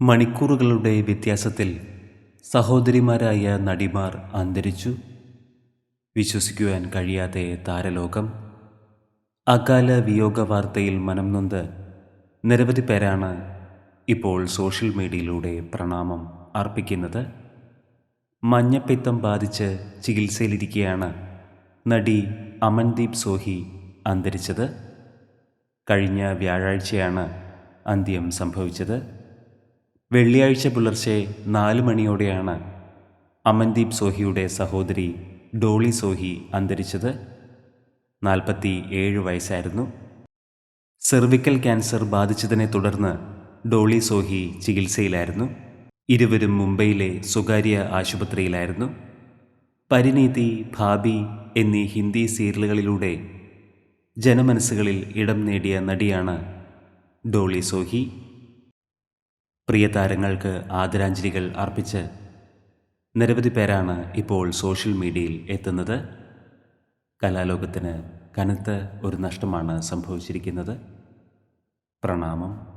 മണിക്കൂറുകളുടെ വ്യത്യാസത്തിൽ സഹോദരിമാരായ നടിമാർ അന്തരിച്ചു. വിശ്വസിക്കുവാൻ കഴിയാതെ താരലോകം. അകാല വിയോഗ വാർത്തയിൽ മനം നൊന്ത് നിരവധി പേരാണ് ഇപ്പോൾ സോഷ്യൽ മീഡിയയിലൂടെ പ്രണാമം അർപ്പിക്കുന്നത്. മഞ്ഞപ്പിത്തം ബാധിച്ച് ചികിത്സയിലിരിക്കെയാണ് നടി അമൻദീപ് സോഹി അന്തരിച്ചത്. കഴിഞ്ഞ വ്യാഴാഴ്ചയാണ് അന്ത്യം സംഭവിച്ചത്. വെള്ളിയാഴ്ച പുലർച്ചെ നാല് മണിയോടെയാണ് അമൻദീപ് സോഹിയുടെ സഹോദരി ഡോളി സോഹി അന്തരിച്ചത്. നാൽപ്പത്തി ഏഴ് വയസ്സായിരുന്നു. സെർവിക്കൽ ക്യാൻസർ ബാധിച്ചതിനെ തുടർന്ന് ഡോളി സോഹി ചികിത്സയിലായിരുന്നു. ഇരുവരും മുംബൈയിലെ സ്വകാര്യ ആശുപത്രിയിലായിരുന്നു. പരിനീതി ഭാബി എന്നീ ഹിന്ദി സീരിയലുകളിലൂടെ ജനമനസ്സുകളിൽ ഇടം നേടിയ നടിയാണ് ഡോളി സോഹി. പ്രിയ താരങ്ങൾക്ക് ആദരാഞ്ജലികൾ അർപ്പിച്ച് നിരവധി പേരാണ് ഇപ്പോൾ സോഷ്യൽ മീഡിയയിൽ എത്തുന്നത്. കലാലോകത്തിന് കനത്ത ഒരു നഷ്ടമാണ് സംഭവിച്ചിരിക്കുന്നത്. പ്രണാമം.